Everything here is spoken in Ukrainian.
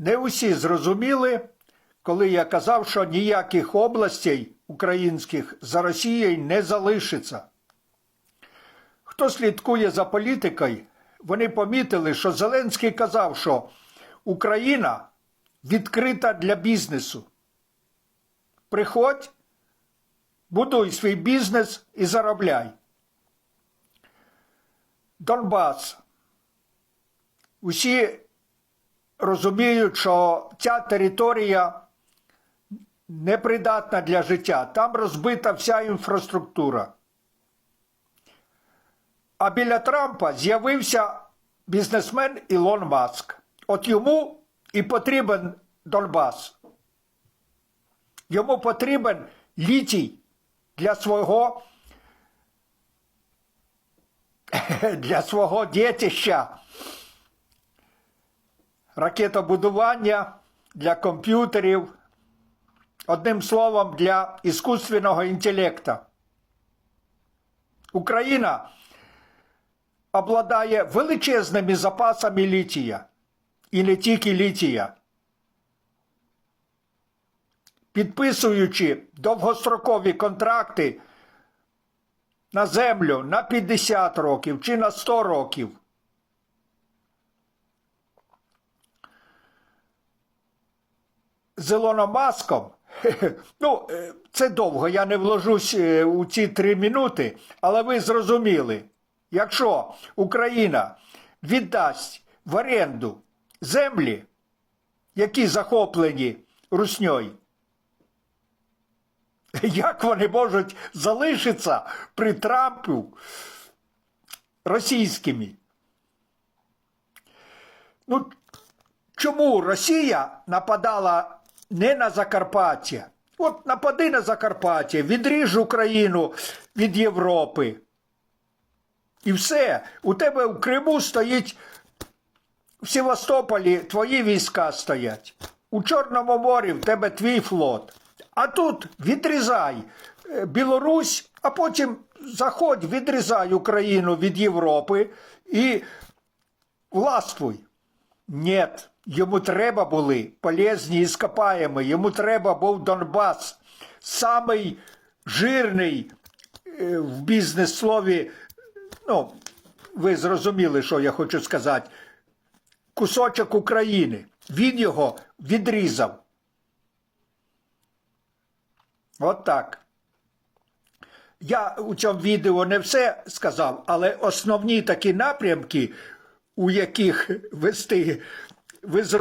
Не усі зрозуміли, коли я казав, що ніяких областей українських за Росією не залишиться. Хто слідкує за політикою, вони помітили, що Зеленський казав, що Україна відкрита для бізнесу. Приходь, будуй свій бізнес і заробляй. Донбас. Усі розуміють, що ця територія непридатна для життя. Там розбита вся інфраструктура. А біля Трампа з'явився бізнесмен Ілон Маск. От йому і потрібен Донбас. Йому потрібен літій для свого для свого дітища. Ракетобудування для комп'ютерів, одним словом, для іскусственного інтелекту. Україна обладає величезними запасами літія. І не тільки літія. Підписуючи довгострокові контракти на землю на 50 років чи на 100 років. З Ілоном Маском, ну, е, це довго, я не вложусь е, у ці три минути, але ви зрозуміли, якщо Україна віддасть в оренду землі, які захоплені русньою, як вони можуть залишитися при Трампу російськими? Ну, чому Росія нападала не на Закарпаття? От напади на Закарпаття, відріж Україну від Європи. І все. У тебе в Криму стоїть в Севастополі твої війська стоять. У Чорному морі в тебе твій флот. А тут відрізай е, Білорусь, а потім заходь, відрізай Україну від Європи і властвуй. Ні, йому треба були полезні іскопаєми, йому треба був Донбас, самий жирний е, в бізнес-слові, ну, ви зрозуміли, що я хочу сказати, кусочок України. Він його відрізав. От так. Я у цьому відео не все сказав, але основні такі напрямки, у яких вести, ви зрозуміли.